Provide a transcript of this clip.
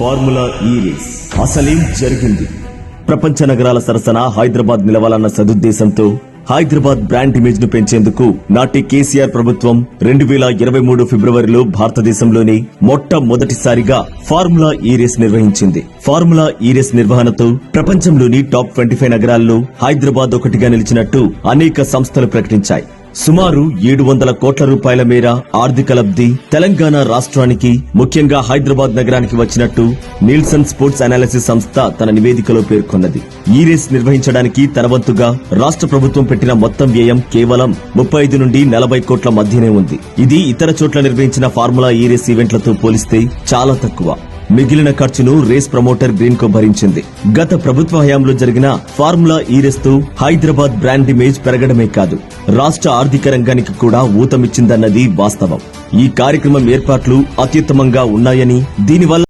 Formula ఈ race. అసలేం జరిగింది? ప్రపంచ నగరాల సరసన హైదరాబాద్ నిలవాలన్న సదుద్దేశంతో హైదరాబాద్ బ్రాండ్ ఇమేజ్ను పెంచేందుకు నాటి కేసీఆర్ ప్రభుత్వం రెండు వేల ఇరవై మూడు ఫిబ్రవరిలో భారతదేశంలోని మొట్టమొదటిసారిగా ఫార్ములా ఈ రేస్ నిర్వహించింది. ఫార్ములా ఈ రేస్ నిర్వహణతో ప్రపంచంలోని టాప్ ట్వంటీ ఫైవ్ నగరాల్లో హైదరాబాద్ ఒకటిగా నిలిచినట్టు అనేక సంస్థలు ప్రకటించాయి. సుమారు ఏడు వందల కోట్ల రూపాయల మేర ఆర్థిక లబ్ధి తెలంగాణ రాష్ట్రానికి ముఖ్యంగా హైదరాబాద్ నగరానికి వచ్చినట్టు నీల్సన్ స్పోర్ట్స్ అనాలిసిస్ సంస్థ తన నివేదికలో పేర్కొన్నది. ఈ రేస్ నిర్వహించడానికి తన వంతుగా రాష్ట్ర ప్రభుత్వం పెట్టిన మొత్తం వ్యయం కేవలం ముప్పై ఐదు నుండి నలభై కోట్ల మధ్యనే ఉంది. ఇది ఇతర చోట్ల నిర్వహించిన ఫార్ములా ఈ రేస్ ఈవెంట్లతో పోలిస్తే చాలా తక్కువ. మిగిలిన ఖర్చును రేస్ ప్రమోటర్ గ్రీన్ కో భరించింది. గత ప్రభుత్వ హయాంలో జరిగిన ఫార్ములా ఈ రేస్తో హైదరాబాద్ బ్రాండ్ ఇమేజ్ పెరగడమే కాదు రాష్ట్ర ఆర్థిక రంగానికి కూడా ఊతమిచ్చిందన్నది వాస్తవం. ఈ కార్యక్రమం ఏర్పాట్లు అత్యుత్తమంగా ఉన్నాయని దీనివల్ల